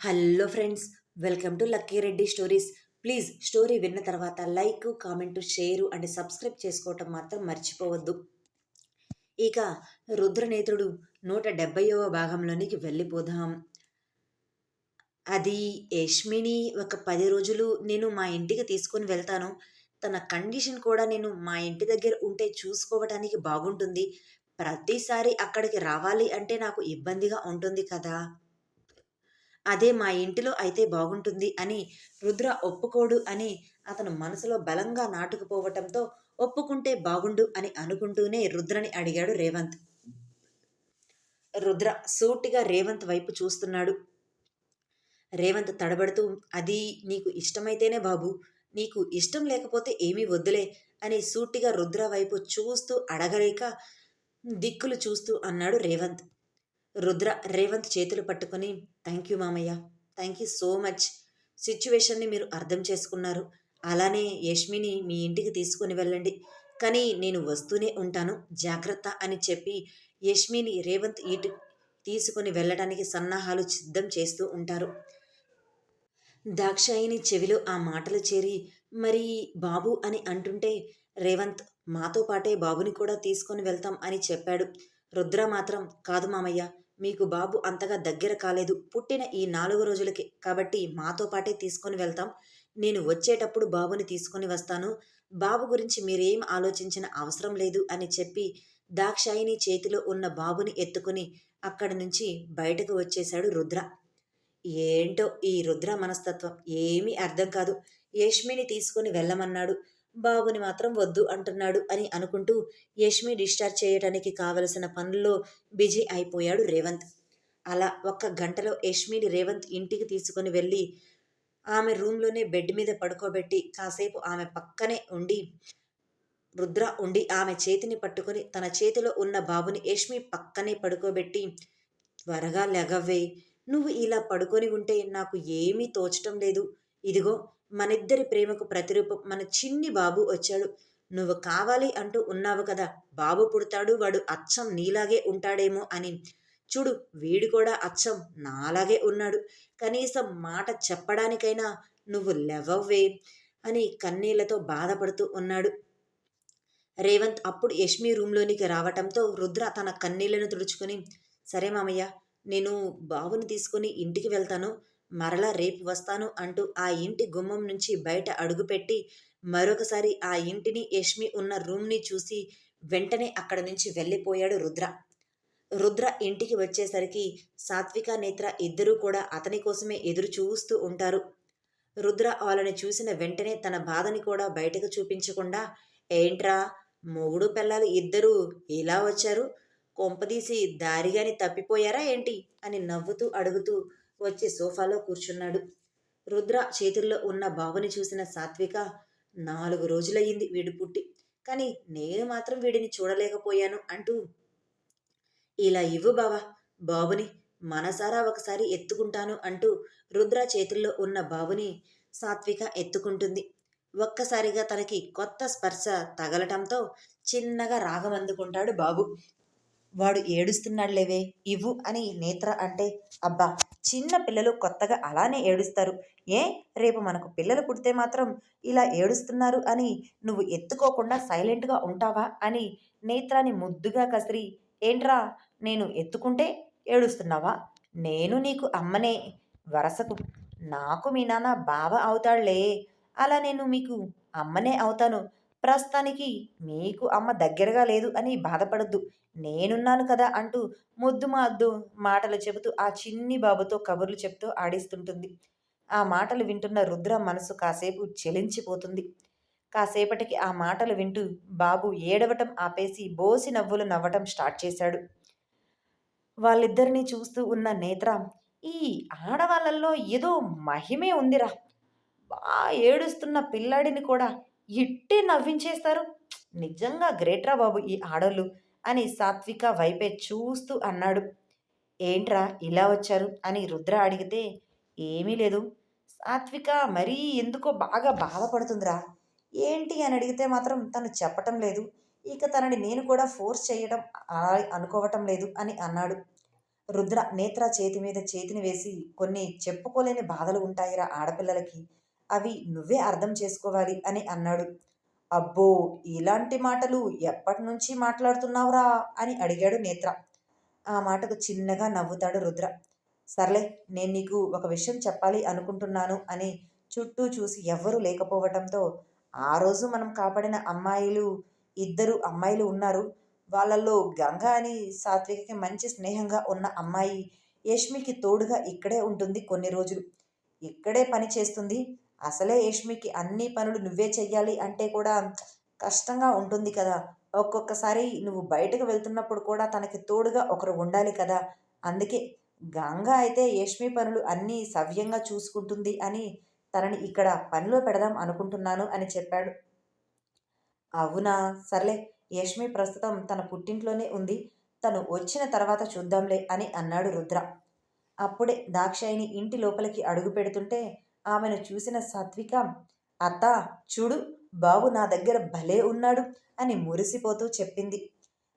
Hello friends welcome to Lucky Reddy stories. Please story విన్న తర్వాత like comment share and subscribe చేసుకోవటం మాత్రం మర్చిపోవద్దు. ఇక రుద్రనేత్రుడు నూట డెబ్బైవ భాగంలోనికి వెళ్ళిపోదాం. అది యష్మిని ఒక పది రోజులు నేను మా ఇంటికి తీసుకొని వెళ్తాను. తన కండిషన్ కూడా నేను మా ఇంటి దగ్గర ఉంటే చూసుకోవటానికి బాగుంటుంది. ప్రతిసారి అక్కడికి రావాలి అంటే నాకు ఇబ్బందిగా ఉంటుంది కదా. అదే మా ఇంటిలో అయితే బాగుంటుంది అని రుద్ర ఒప్పుకోడు అని అతను మనసులో బలంగా నాటుకుపోవటంతో ఒప్పుకుంటే బాగుండు అని అనుకుంటూనే రుద్రని అడిగాడు రేవంత్. రుద్ర సూటిగా రేవంత్ వైపు చూస్తున్నాడు. రేవంత్ తడబడుతూ అది నీకు ఇష్టమైతేనే బాబు నీకు ఇష్టం లేకపోతే ఏమీ వద్దులే అని సూటిగా రుద్ర వైపు చూస్తూ అడగలేక దిక్కులు చూస్తూ అన్నాడు రేవంత్. రుద్ర రేవంత్ చేతులు పట్టుకొని థ్యాంక్ యూ మామయ్య. థ్యాంక్ యూ సో మచ్ సిచ్యువేషన్ని మీరు అర్థం చేసుకున్నారు. అలానే యష్మిని మీ ఇంటికి తీసుకుని వెళ్ళండి. కానీ నేను వస్తూనే ఉంటాను. జాగ్రత్త అని చెప్పి యష్మిని రేవంత్ ఇటు తీసుకుని వెళ్ళడానికి సన్నాహాలు సిద్ధం చేస్తూ ఉంటారు. దాక్షాయిని చెవిలో ఆ మాటలు చేరి మరి బాబు అని అంటుంటే రేవంత్ మాతో పాటే బాబుని కూడా తీసుకొని వెళ్తాం అని చెప్పాడు. రుద్ర మాత్రం కాదు మామయ్య మీకు బాబు అంతగా దగ్గర కాలేదు. పుట్టిన ఈ నాలుగు రోజులకి. కాబట్టి మాతో పాటే తీసుకొని వెళ్తాం. నేను వచ్చేటప్పుడు బాబుని తీసుకొని వస్తాను. బాబు గురించి మీరేం ఆలోచించిన అవసరం లేదు అని చెప్పి దాక్షాయిని చేతిలో ఉన్న బాబుని ఎత్తుకుని అక్కడి నుంచి బయటకు వచ్చేశాడు రుద్ర. ఏంటో ఈ రుద్ర మనస్తత్వం? ఏమీ అర్థం కాదు. యష్మిని తీసుకుని వెళ్ళమన్నాడు. బాబుని మాత్రం వద్దు అంటున్నాడు అని అనుకుంటూ యష్మి డిశ్చార్జ్ చేయడానికి కావలసిన పనుల్లో బిజీ అయిపోయాడు రేవంత్. అలా ఒక్క గంటలో యష్మిని రేవంత్ ఇంటికి తీసుకుని వెళ్ళి ఆమె రూమ్లోనే బెడ్ మీద పడుకోబెట్టి కాసేపు ఆమె పక్కనే ఉండి రుద్ర ఉండి ఆమె చేతిని పట్టుకొని తన చేతిలో ఉన్న బాబుని యష్మి పక్కనే పడుకోబెట్టి త్వరగా లెగవ్వే నువ్వు ఇలా పడుకొని ఉంటే నాకు ఏమీ తోచటం లేదు ఇదిగో మనిద్దరి ప్రేమకు ప్రతిరూపం. మన చిన్ని బాబు వచ్చాడు. నువ్వు కావాలి అంటూ ఉన్నావు కదా. బాబు పుడతాడు వాడు అచ్చం నీలాగే ఉంటాడేమో అని. చూడు వీడు కూడా అచ్చం నాలాగే ఉన్నాడు. కనీసం మాట చెప్పడానికైనా నువ్వు లెవవ్వే అని కన్నీళ్ళతో బాధపడుతూ ఉన్నాడు. రేవంత్ అప్పుడు యష్మి రూమ్లోనికి రావటంతో రుద్ర తన కన్నీళ్ళను తుడుచుకొని సరే మామయ్య నేను బాబుని తీసుకొని ఇంటికి వెళ్తాను. మరలా రేపు వస్తాను అంటూ ఆ ఇంటి గుమ్మం నుంచి బయట అడుగుపెట్టి మరొకసారి ఆ ఇంటిని యష్మి ఉన్న రూమ్ని చూసి వెంటనే అక్కడ నుంచి వెళ్ళిపోయాడు రుద్ర. రుద్ర ఇంటికి వచ్చేసరికి సాత్విక నేత్ర ఇద్దరూ కూడా అతని కోసమే ఎదురు చూస్తూ ఉంటారు. రుద్ర వాళ్ళని చూసిన వెంటనే తన బాధని కూడా బయటకు చూపించకుండా ఏంట్రా మొగుడు పిల్లలు ఇద్దరూ ఇలా వచ్చారు? కొంపదీసి దారిగాని తప్పిపోయారా ఏంటి? అని నవ్వుతూ అడుగుతూ వచ్చి సోఫాలో కూర్చున్నాడు. రుద్ర చేతుల్లో ఉన్న బాబుని చూసిన సాత్విక నాలుగు రోజులయ్యింది వీడు పుట్టి కానీ నేను మాత్రం వీడిని చూడలేకపోయాను అంటూ ఇలా ఇవ్వు బావా బాబుని మనసారా ఒకసారి ఎత్తుకుంటాను అంటూ రుద్ర చేతుల్లో ఉన్న బాబుని సాత్విక ఎత్తుకుంటుంది. ఒక్కసారిగా తనకి కొత్త స్పర్శ తగలటంతో చిన్నగా రాగం అందుకుంటాడు బాబు. వాడు ఏడుస్తున్నాడులేవే ఇవ్వు అని నేత్ర అంటే అబ్బా చిన్న పిల్లలు కొత్తగా అలానే ఏడుస్తారు. ఏ రేపు మనకు పిల్లలు పుడితే మాత్రం ఇలా ఏడుస్తున్నారు అని నువ్వు ఎత్తుకోకుండా సైలెంట్గా ఉంటావా అని నేత్రాన్ని ముద్దుగా కసిరి. ఏంట్రా నేను ఎత్తుకుంటే ఏడుస్తున్నావా? నేను నీకు అమ్మనే వరసకు. నాకు మీ నాన్న బావ అవుతాడులే. అలా నేను మీకు అమ్మనే అవుతాను. ప్రస్తుతానికి మీకు అమ్మ దగ్గరగా లేదు అని బాధపడద్దు. నేనున్నాను కదా అంటూ ముద్దు మాద్దు మాటలు చెబుతూ ఆ చిన్ని బాబుతో కబుర్లు చెప్తూ ఆడిస్తుంటుంది. ఆ మాటలు వింటున్న రుద్ర మనసు కాసేపు చెలించిపోతుంది. కాసేపటికి ఆ మాటలు వింటూ బాబు ఏడవటం ఆపేసి బోసి నవ్వులు నవ్వటం స్టార్ట్ చేశాడు. వాళ్ళిద్దరినీ చూస్తూ ఉన్న నేత్ర ఈ ఆడవాళ్ళల్లో ఏదో మహిమే ఉందిరా. బా ఏడుస్తున్న పిల్లాడిని కూడా ఇట్టే నవ్వించేస్తారు? నిజంగా గ్రేట్రా బాబు ఈ ఆడోళ్ళు అని సాత్విక వైపే చూస్తూ అన్నాడు. ఏంట్రా ఇలా వచ్చారు? అని రుద్ర అడిగితే ఏమీ లేదు. సాత్విక మరీ ఎందుకో బాగా బాధపడుతుందిరా. ఏంటి అని అడిగితే మాత్రం తను చెప్పటం లేదు. ఇక తనని నేను కూడా ఫోర్స్ చేయడం అనుకోవటం లేదు అని అన్నాడు. రుద్ర నేత్ర చేతి మీద చేతిని వేసి కొన్ని చెప్పుకోలేని బాధలు ఉంటాయిరా ఆడపిల్లలకి. అవి నువ్వే అర్థం చేసుకోవాలి అని అన్నాడు. అబ్బో ఇలాంటి మాటలు ఎప్పటి నుంచి మాట్లాడుతున్నావురా? అని అడిగాడు నేత్ర. ఆ మాటకు చిన్నగా నవ్వుతాడు రుద్ర. సర్లే నేను నీకు ఒక విషయం చెప్పాలి అనుకుంటున్నాను అని చుట్టూ చూసి ఎవ్వరూ లేకపోవటంతో ఆ రోజు మనం కాపాడిన అమ్మాయిలు ఇద్దరు అమ్మాయిలు ఉన్నారు. వాళ్ళల్లో గంగ అని సాత్వికకి మంచి స్నేహంగా ఉన్న అమ్మాయి యష్మికి తోడుగా ఇక్కడే ఉంటుంది కొన్ని రోజులు. ఇక్కడే పని చేస్తుంది. అసలే ఏష్మికి అన్ని పనులు నువ్వే చెయ్యాలి అంటే కూడా కష్టంగా ఉంటుంది కదా. ఒక్కొక్కసారి నువ్వు బయటకు వెళ్తున్నప్పుడు కూడా తనకి తోడుగా ఒకరు ఉండాలి కదా. అందుకే గంగ అయితే యష్మి పనులు అన్నీ సవ్యంగా చూసుకుంటుంది అని తనని ఇక్కడ పనిలో పెడదాం అనుకుంటున్నాను అని చెప్పాడు. అవునా? సర్లే యష్మి ప్రస్తుతం తన పుట్టింట్లోనే ఉంది. తను వచ్చిన తర్వాత చూద్దాంలే అని అన్నాడు రుద్ర. అప్పుడే దాక్షాయిని ఇంటి లోపలికి అడుగు పెడుతుంటే ఆమెను చూసిన సాత్విక అత్త చూడు బాబు నా దగ్గర భలే ఉన్నాడు అని మురిసిపోతూ చెప్పింది.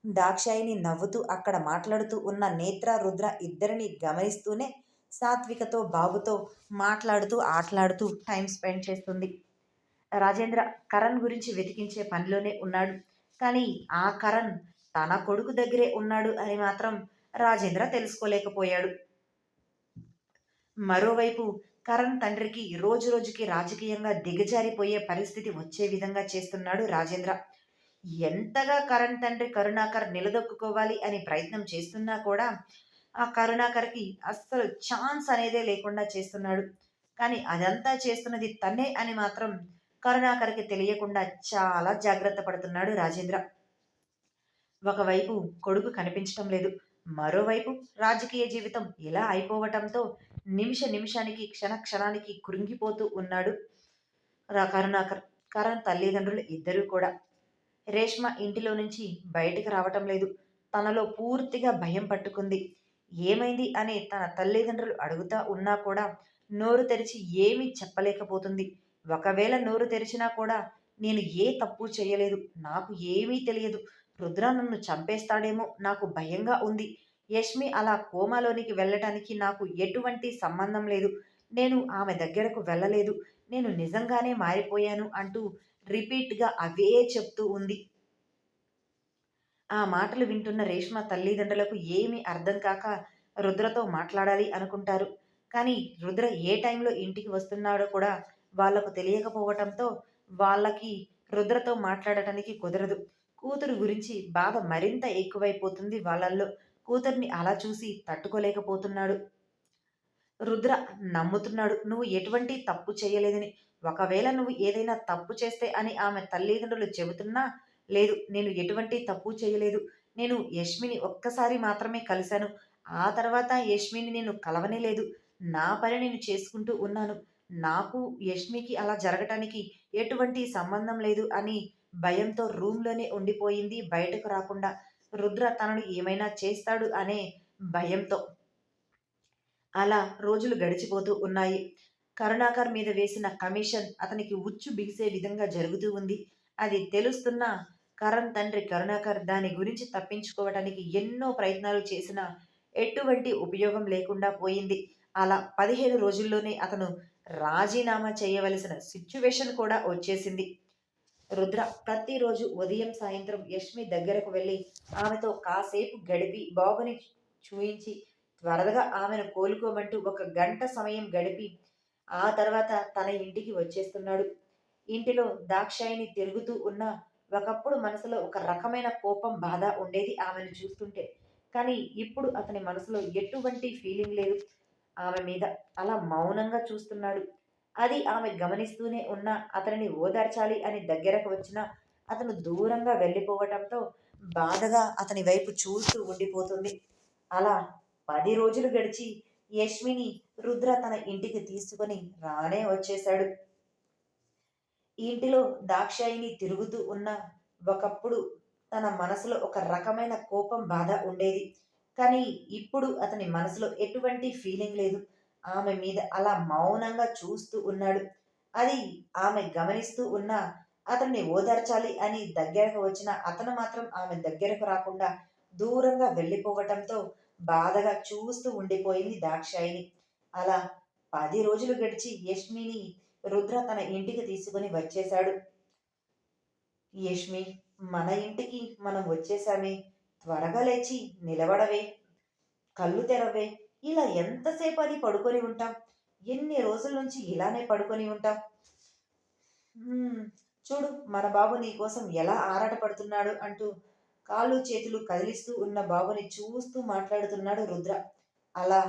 దాక్షాయిని నవ్వుతూ అక్కడ మాట్లాడుతూ ఉన్న నేత్ర రుద్ర ఇద్దరిని గమనిస్తూనే సాత్వికతో బాబుతో మాట్లాడుతూ ఆటలాడుతూ టైం స్పెండ్ చేస్తుంది. రాజేంద్ర కరణ్ గురించి వెతికించే పనిలోనే ఉన్నాడు. కానీ ఆ కరణ్ తన కొడుకు దగ్గరే ఉన్నాడు అని మాత్రం రాజేంద్ర తెలుసుకోలేకపోయాడు. మరోవైపు కరణ్ తండ్రికి రోజు రోజుకి రాజకీయంగా దిగజారిపోయే పరిస్థితి వచ్చే విధంగా చేస్తున్నాడు రాజేంద్ర. ఎంతగా కరణ్ తండ్రి కరుణాకర్ నిలదొక్కుకోవాలి అని ప్రయత్నం చేస్తున్నా కూడా ఆ కరుణాకర్కి అస్సలు ఛాన్స్ అనేదే లేకుండా చేస్తున్నాడు. కానీ అదంతా చేస్తున్నది తనే అని మాత్రం కరుణాకర్కి తెలియకుండా చాలా జాగ్రత్త పడుతున్నాడు రాజేంద్ర. ఒకవైపు కొడుకు కనిపించటం లేదు. మరోవైపు రాజకీయ జీవితం ఇలా అయిపోవటంతో నిమిష నిమిషానికి క్షణ క్షణానికి కృంగిపోతూ ఉన్నాడు కరుణాకర్ కరణ్ తల్లిదండ్రులు ఇద్దరూ కూడా. రేష్మ ఇంటిలో నుంచి బయటికి రావటం లేదు. తనలో పూర్తిగా భయం పట్టుకుంది. ఏమైంది అని తన తల్లిదండ్రులు అడుగుతా ఉన్నా కూడా నోరు తెరిచి ఏమీ చెప్పలేకపోతుంది. ఒకవేళ నోరు తెరిచినా కూడా నేను ఏ తప్పు చేయలేదు. నాకు ఏమీ తెలియదు. రుద్ర నన్ను చంపేస్తాడేమో నాకు భయంగా ఉంది. యష్మి అలా కోమాలోనికి వెళ్ళటానికి నాకు ఎటువంటి సంబంధం లేదు. నేను ఆమె దగ్గరకు వెళ్ళలేదు. నేను నిజంగానే మారిపోయాను అంటూ రిపీట్గా అవే చెప్తూ ఉంది. ఆ మాటలు వింటున్న రేష్మ తల్లిదండ్రులకు ఏమీ అర్థం కాక రుద్రతో మాట్లాడాలి అనుకుంటారు. కానీ రుద్ర ఏ టైంలో ఇంటికి వస్తున్నాడో కూడా వాళ్ళకు తెలియకపోవటంతో వాళ్ళకి రుద్రతో మాట్లాడటానికి కుదరదు. కూతురు గురించి బాధ మరింత ఎక్కువైపోతుంది వాళ్ళల్లో కూతుర్ని అలా చూసి తట్టుకోలేకపోతున్నాడు. రుద్ర నమ్ముతున్నాడు నువ్వు ఎటువంటి తప్పు చేయలేదని. ఒకవేళ నువ్వు ఏదైనా తప్పు చేస్తే అని ఆమె తల్లిదండ్రులు చెబుతున్నా లేదు నేను ఎటువంటి తప్పు చేయలేదు. నేను యష్మిని ఒక్కసారి మాత్రమే కలిశాను. ఆ తర్వాత యష్మిని నేను కలవనే లేదు నా పని నేను చేసుకుంటూ ఉన్నాను. నాకు యష్మికి అలా జరగటానికి ఎటువంటి సంబంధం లేదు అని భయంతో రూమ్లోనే ఉండిపోయింది బయటకు రాకుండా. రుద్ర తనను ఏమైనా చేస్తాడు అనే భయంతో. అలా రోజులు గడిచిపోతూ ఉన్నాయి. కరుణాకర్ మీద వేసిన కమిషన్ అతనికి ఉచ్చు బిగిసే విధంగా జరుగుతూ ఉంది. అది తెలుస్తున్న కరణ్ తండ్రి కరుణాకర్ దాని గురించి తప్పించుకోవడానికి ఎన్నో ప్రయత్నాలు చేసినా ఎటువంటి ఉపయోగం లేకుండా పోయింది. అలా పదిహేను రోజుల్లోనే అతను రాజీనామా చేయవలసిన సిచ్యువేషన్ కూడా వచ్చేసింది. రుద్ర ప్రతిరోజు ఉదయం సాయంత్రం యష్మి దగ్గరకు వెళ్ళి ఆమెతో కాసేపు గడిపి బాబుని చూయించి త్వరగా ఆమెను కోలుకోమంటూ ఒక గంట సమయం గడిపి ఆ తర్వాత తన ఇంటికి వచ్చేస్తున్నాడు. ఇంటిలో దాక్షాయిని తిరుగుతూ ఉన్న ఒకప్పుడు మనసులో ఒక రకమైన కోపం బాధ ఉండేది ఆమెను చూస్తుంటే. కానీ ఇప్పుడు అతని మనసులో ఎటువంటి ఫీలింగ్ లేదు. ఆమె మీద అలా మౌనంగా చూస్తున్నాడు. అది ఆమె గమనిస్తూనే ఉన్న అతనిని ఓదార్చాలి అని దగ్గరకు వచ్చిన అతను దూరంగా వెళ్ళిపోవటంతో బాధగా అతని వైపు చూస్తూ ఉండిపోతుంది. అలా పది రోజులు గడిచి యష్మిని రుద్ర తన ఇంటికి తీసుకుని రానే వచ్చేశాడు. ఇంటిలో దాక్షాయిని తిరుగుతూ ఉన్న ఒకప్పుడు తన మనసులో ఒక రకమైన కోపం బాధ ఉండేది. కానీ ఇప్పుడు అతని మనసులో ఎటువంటి ఫీలింగ్ లేదు. ఆమె మీద అలా మౌనంగా చూస్తూ ఉన్నాడు. అది ఆమె గమనిస్తూ ఉన్న అతన్ని ఓదార్చాలి అని దగ్గరకు వచ్చిన అతను మాత్రం ఆమె దగ్గరకు రాకుండా దూరంగా వెళ్ళిపోవటంతో బాధగా చూస్తూ ఉండిపోయింది దాక్షాయిని అలా పది రోజులు గడిచి యష్మిని రుద్ర తన ఇంటికి తీసుకుని వచ్చేశాడు. యష్మి మన ఇంటికి మనం వచ్చేసామే త్వరగా లేచి నిలబడవే. కళ్ళు తెరవే. ఇలా ఎంతసేపు అది పడుకొని ఉంటాం? ఎన్ని రోజుల నుంచి ఇలానే పడుకొని ఉంటాం? చూడు మన బాబు నీ కోసం ఎలా ఆరాటపడుతున్నాడు అంటూ కాళ్ళు చేతులు కదిలిస్తూ ఉన్న బాబుని చూస్తూ మాట్లాడుతున్నాడు రుద్ర. అలా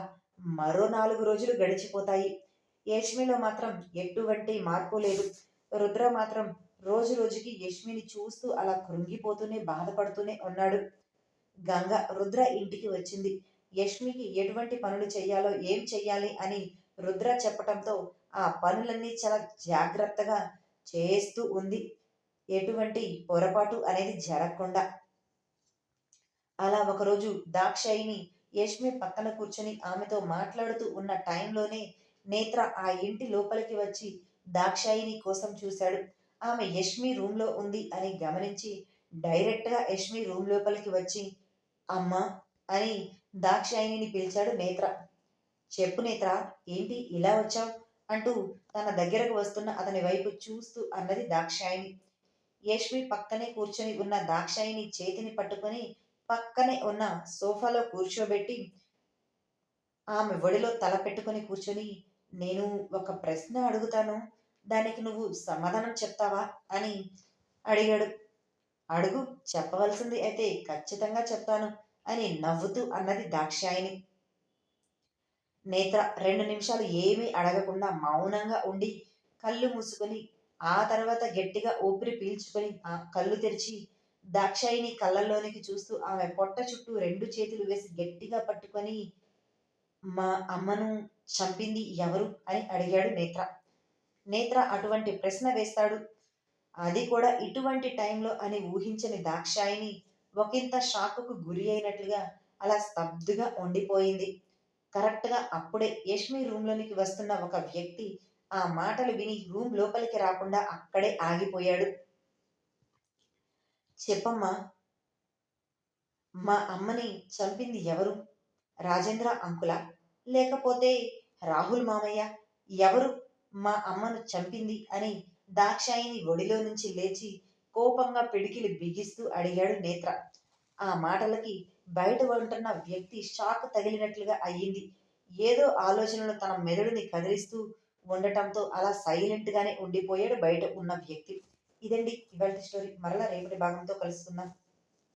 మరో నాలుగు రోజులు గడిచిపోతాయి. యష్మిలో మాత్రం ఎటువంటి మార్పు లేదు. రుద్ర మాత్రం రోజు రోజుకి యష్మిని చూస్తూ అలా కృంగిపోతూనే బాధపడుతూనే ఉన్నాడు. గంగ రుద్ర ఇంటికి వచ్చింది. యష్మికి ఎటువంటి పనులు చేయాలో ఏం చెయ్యాలి అని రుద్ర చెప్పటంతో ఆ పనులన్నీ చాలా జాగ్రత్తగా చేస్తూ ఉంది. ఎటువంటి పొరపాటు అనేది జరగకుండా. అలా ఒకరోజు దాక్షాయిని యష్మి పక్కన కూర్చొని ఆమెతో మాట్లాడుతూ ఉన్న టైంలోనే నేత్ర ఆ ఇంటి లోపలికి వచ్చి దాక్షాయిని కోసం చూశాడు. ఆమె యష్మి రూమ్లో ఉంది అని గమనించి డైరెక్ట్గా యష్మి రూమ్ లోపలికి వచ్చి అమ్మ అని దాక్షాయిని పిలిచాడు నేత్ర. చెప్పు నేత్ర ఏంటి ఇలా వచ్చావు? అంటూ తన దగ్గరకు వస్తున్న అతని వైపు చూస్తూ అన్నది దాక్షాయిని యశ్వి పక్కనే కూర్చొని ఉన్న దాక్షాయిని చేతిని పట్టుకొని పక్కనే ఉన్న సోఫాలో కూర్చోబెట్టి ఆమె ఒడిలో తల పెట్టుకొని కూర్చొని నేను ఒక ప్రశ్న అడుగుతాను. దానికి నువ్వు సమాధానం చెప్తావా? అని అడిగాడు. అడుగు చెప్పవలసింది అయితే ఖచ్చితంగా చెప్తాను. అని నవ్వుతూ అన్నది దాక్షాయిని నేత్ర రెండు నిమిషాలు ఏమీ అడగకుండా మౌనంగా ఉండి కళ్ళు మూసుకొని ఆ తర్వాత గట్టిగా ఊపిరి పీల్చుకొని ఆ కళ్ళు తెరిచి దాక్షాయిని కళ్ళల్లోనికి చూస్తూ ఆమె పొట్ట చుట్టూ రెండు చేతులు వేసి గట్టిగా పట్టుకొని మా అమ్మను చంపింది ఎవరు? అని అడిగాడు నేత్ర. నేత్ర అటువంటి ప్రశ్న వేస్తాడు. అది కూడా ఇటువంటి టైంలో అని ఊహించని దాక్షాయిని ఒకంత షాకుకు గురి అయినట్లుగా అలా స్తబ్దుగా ఉండిపోయింది. కరెక్ట్గా అప్పుడే యష్మి రూమ్లోనికి వస్తున్న ఒక వ్యక్తి ఆ మాటలు విని రూమ్ లోపలికి రాకుండా అక్కడే ఆగిపోయాడు. చెప్పమ్మా మా అమ్మని చంపింది ఎవరు? రాజేంద్ర అంకుల? లేకపోతే రాహుల్ మామయ్య? ఎవరు మా అమ్మను చంపింది అని దాక్షాయిని ఒడిలో నుంచి లేచి కోపంగా పిడికిలు బిగిస్తూ అడిగాడు నేత్ర. ఆ మాటలకి బయట ఉంటున్న వ్యక్తి షాక్ తగిలినట్లుగా అయ్యింది. ఏదో ఆలోచనలు తన మెదడుని కదిలిస్తూ ఉండటంతో అలా సైలెంట్గానే ఉండిపోయాడు బయట ఉన్న వ్యక్తి. ఇదండి ఇవాళ స్టోరీ మరలా రేపటి భాగంతో కలుసుకుందాం.